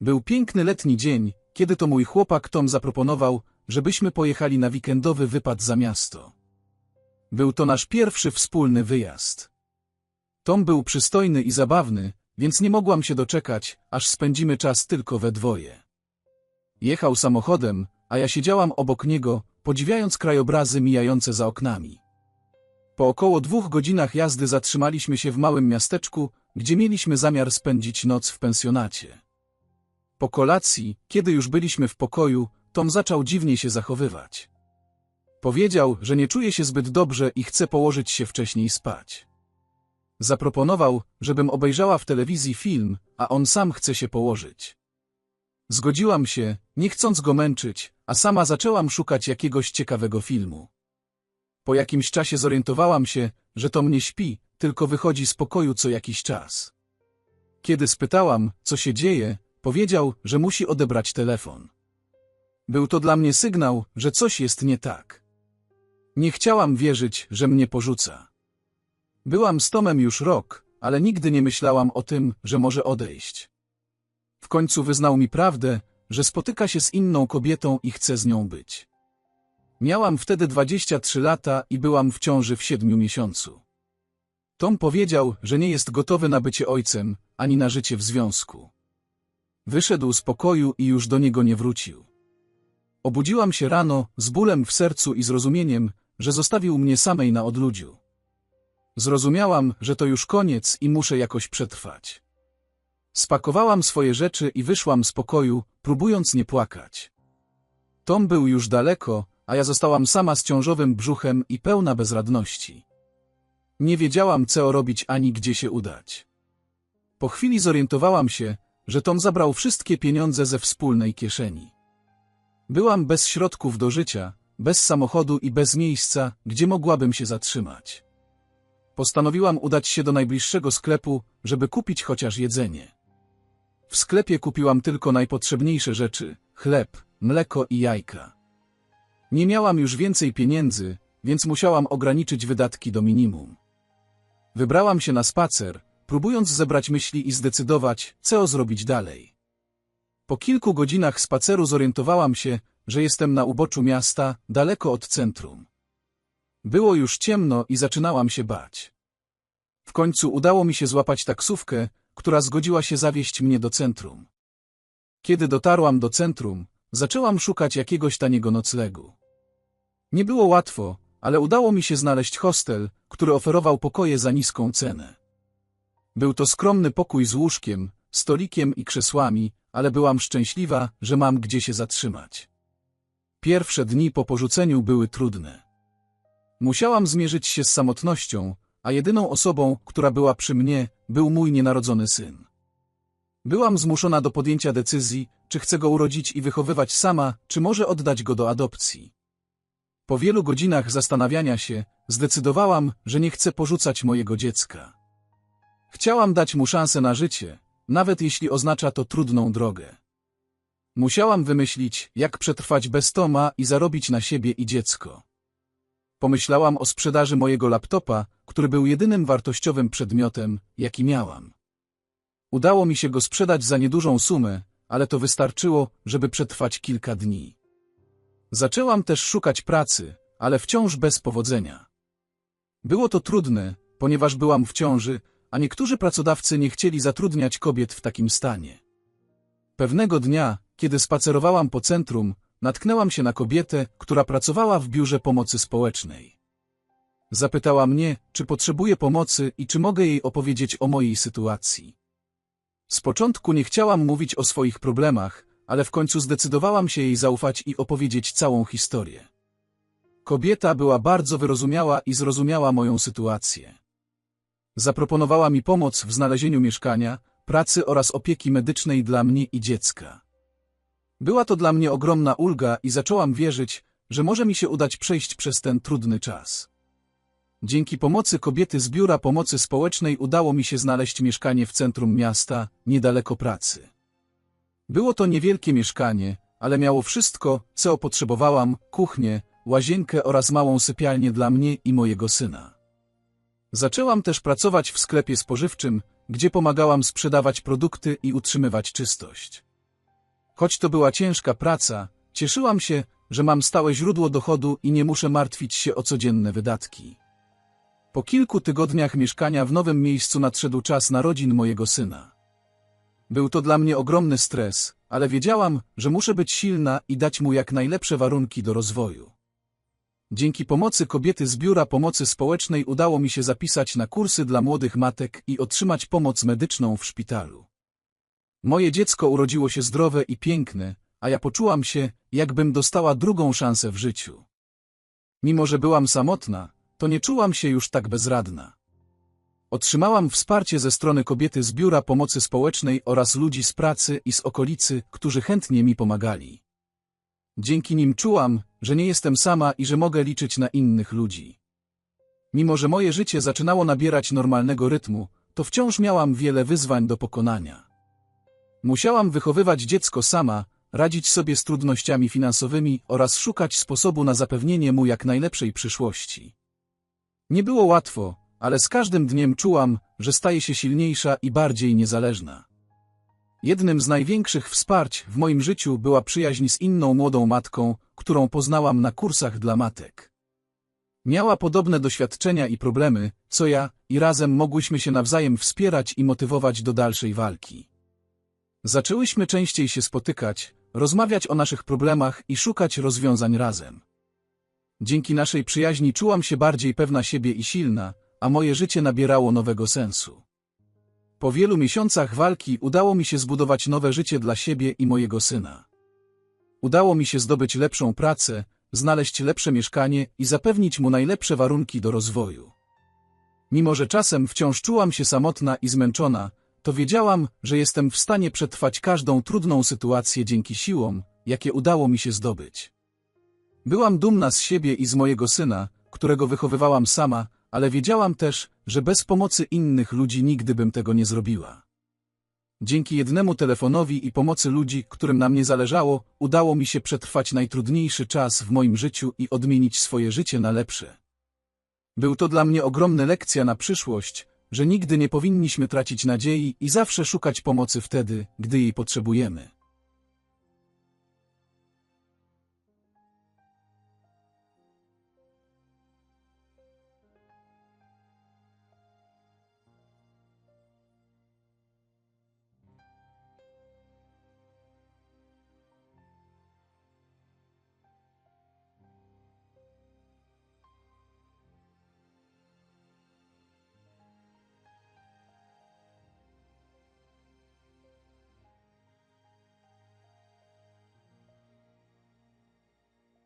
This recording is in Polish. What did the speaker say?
Był piękny letni dzień, kiedy to mój chłopak Tom zaproponował, żebyśmy pojechali na weekendowy wypad za miasto. Był to nasz pierwszy wspólny wyjazd. Tom był przystojny i zabawny, więc nie mogłam się doczekać, aż spędzimy czas tylko we dwoje. Jechał samochodem, a ja siedziałam obok niego, podziwiając krajobrazy mijające za oknami. Po około dwóch godzinach jazdy zatrzymaliśmy się w małym miasteczku, gdzie mieliśmy zamiar spędzić noc w pensjonacie. Po kolacji, kiedy już byliśmy w pokoju, Tom zaczął dziwnie się zachowywać. Powiedział, że nie czuje się zbyt dobrze i chce położyć się wcześniej spać. Zaproponował, żebym obejrzała w telewizji film, a on sam chce się położyć. Zgodziłam się, nie chcąc go męczyć, a sama zaczęłam szukać jakiegoś ciekawego filmu. Po jakimś czasie zorientowałam się, że to mnie śpi, tylko wychodzi z pokoju co jakiś czas. Kiedy spytałam, co się dzieje, powiedział, że musi odebrać telefon. Był to dla mnie sygnał, że coś jest nie tak. Nie chciałam wierzyć, że mnie porzuca. Byłam z Tomem już rok, ale nigdy nie myślałam o tym, że może odejść. W końcu wyznał mi prawdę, że spotyka się z inną kobietą i chce z nią być. Miałam wtedy 23 lata i byłam w ciąży w siedmiu miesiącu. Tom powiedział, że nie jest gotowy na bycie ojcem, ani na życie w związku. Wyszedł z pokoju i już do niego nie wrócił. Obudziłam się rano, z bólem w sercu i zrozumieniem, że zostawił mnie samej na odludziu. Zrozumiałam, że to już koniec i muszę jakoś przetrwać. Spakowałam swoje rzeczy i wyszłam z pokoju, próbując nie płakać. Tom był już daleko, a ja zostałam sama z ciążowym brzuchem i pełna bezradności. Nie wiedziałam, co robić ani gdzie się udać. Po chwili zorientowałam się, że Tom zabrał wszystkie pieniądze ze wspólnej kieszeni. Byłam bez środków do życia, bez samochodu i bez miejsca, gdzie mogłabym się zatrzymać. Postanowiłam udać się do najbliższego sklepu, żeby kupić chociaż jedzenie. W sklepie kupiłam tylko najpotrzebniejsze rzeczy, chleb, mleko i jajka. Nie miałam już więcej pieniędzy, więc musiałam ograniczyć wydatki do minimum. Wybrałam się na spacer, próbując zebrać myśli i zdecydować, co zrobić dalej. Po kilku godzinach spaceru zorientowałam się, że jestem na uboczu miasta, daleko od centrum. Było już ciemno i zaczynałam się bać. W końcu udało mi się złapać taksówkę, która zgodziła się zawieźć mnie do centrum. Kiedy dotarłam do centrum, zaczęłam szukać jakiegoś taniego noclegu. Nie było łatwo, ale udało mi się znaleźć hostel, który oferował pokoje za niską cenę. Był to skromny pokój z łóżkiem, stolikiem i krzesłami, ale byłam szczęśliwa, że mam gdzie się zatrzymać. Pierwsze dni po porzuceniu były trudne. Musiałam zmierzyć się z samotnością, a jedyną osobą, która była przy mnie, był mój nienarodzony syn. Byłam zmuszona do podjęcia decyzji, czy chcę go urodzić i wychowywać sama, czy może oddać go do adopcji. Po wielu godzinach zastanawiania się, zdecydowałam, że nie chcę porzucać mojego dziecka. Chciałam dać mu szansę na życie, nawet jeśli oznacza to trudną drogę. Musiałam wymyślić, jak przetrwać bez Toma i zarobić na siebie i dziecko. Pomyślałam o sprzedaży mojego laptopa, który był jedynym wartościowym przedmiotem, jaki miałam. Udało mi się go sprzedać za niedużą sumę, ale to wystarczyło, żeby przetrwać kilka dni. Zaczęłam też szukać pracy, ale wciąż bez powodzenia. Było to trudne, ponieważ byłam w ciąży, a niektórzy pracodawcy nie chcieli zatrudniać kobiet w takim stanie. Pewnego dnia, kiedy spacerowałam po centrum, natknęłam się na kobietę, która pracowała w biurze pomocy społecznej. Zapytała mnie, czy potrzebuję pomocy i czy mogę jej opowiedzieć o mojej sytuacji. Z początku nie chciałam mówić o swoich problemach, ale w końcu zdecydowałam się jej zaufać i opowiedzieć całą historię. Kobieta była bardzo wyrozumiała i zrozumiała moją sytuację. Zaproponowała mi pomoc w znalezieniu mieszkania, pracy oraz opieki medycznej dla mnie i dziecka. Była to dla mnie ogromna ulga i zaczęłam wierzyć, że może mi się udać przejść przez ten trudny czas. Dzięki pomocy kobiety z Biura Pomocy Społecznej udało mi się znaleźć mieszkanie w centrum miasta, niedaleko pracy. Było to niewielkie mieszkanie, ale miało wszystko, co potrzebowałam, kuchnię, łazienkę oraz małą sypialnię dla mnie i mojego syna. Zaczęłam też pracować w sklepie spożywczym, gdzie pomagałam sprzedawać produkty i utrzymywać czystość. Choć to była ciężka praca, cieszyłam się, że mam stałe źródło dochodu i nie muszę martwić się o codzienne wydatki. Po kilku tygodniach mieszkania w nowym miejscu nadszedł czas narodzin mojego syna. Był to dla mnie ogromny stres, ale wiedziałam, że muszę być silna i dać mu jak najlepsze warunki do rozwoju. Dzięki pomocy kobiety z Biura Pomocy Społecznej udało mi się zapisać na kursy dla młodych matek i otrzymać pomoc medyczną w szpitalu. Moje dziecko urodziło się zdrowe i piękne, a ja poczułam się, jakbym dostała drugą szansę w życiu. Mimo, że byłam samotna, to nie czułam się już tak bezradna. Otrzymałam wsparcie ze strony kobiety z Biura Pomocy Społecznej oraz ludzi z pracy i z okolicy, którzy chętnie mi pomagali. Dzięki nim czułam, że nie jestem sama i że mogę liczyć na innych ludzi. Mimo, że moje życie zaczynało nabierać normalnego rytmu, to wciąż miałam wiele wyzwań do pokonania. Musiałam wychowywać dziecko sama, radzić sobie z trudnościami finansowymi oraz szukać sposobu na zapewnienie mu jak najlepszej przyszłości. Nie było łatwo, ale z każdym dniem czułam, że staję się silniejsza i bardziej niezależna. Jednym z największych wsparć w moim życiu była przyjaźń z inną młodą matką, którą poznałam na kursach dla matek. Miała podobne doświadczenia i problemy, co ja, i razem mogłyśmy się nawzajem wspierać i motywować do dalszej walki. Zaczęłyśmy częściej się spotykać, rozmawiać o naszych problemach i szukać rozwiązań razem. Dzięki naszej przyjaźni czułam się bardziej pewna siebie i silna, a moje życie nabierało nowego sensu. Po wielu miesiącach walki udało mi się zbudować nowe życie dla siebie i mojego syna. Udało mi się zdobyć lepszą pracę, znaleźć lepsze mieszkanie i zapewnić mu najlepsze warunki do rozwoju. Mimo, że czasem wciąż czułam się samotna i zmęczona, to wiedziałam, że jestem w stanie przetrwać każdą trudną sytuację dzięki siłom, jakie udało mi się zdobyć. Byłam dumna z siebie i z mojego syna, którego wychowywałam sama, ale wiedziałam też, że bez pomocy innych ludzi nigdy bym tego nie zrobiła. Dzięki jednemu telefonowi i pomocy ludzi, którym na mnie zależało, udało mi się przetrwać najtrudniejszy czas w moim życiu i odmienić swoje życie na lepsze. Był to dla mnie ogromna lekcja na przyszłość, że nigdy nie powinniśmy tracić nadziei i zawsze szukać pomocy wtedy, gdy jej potrzebujemy.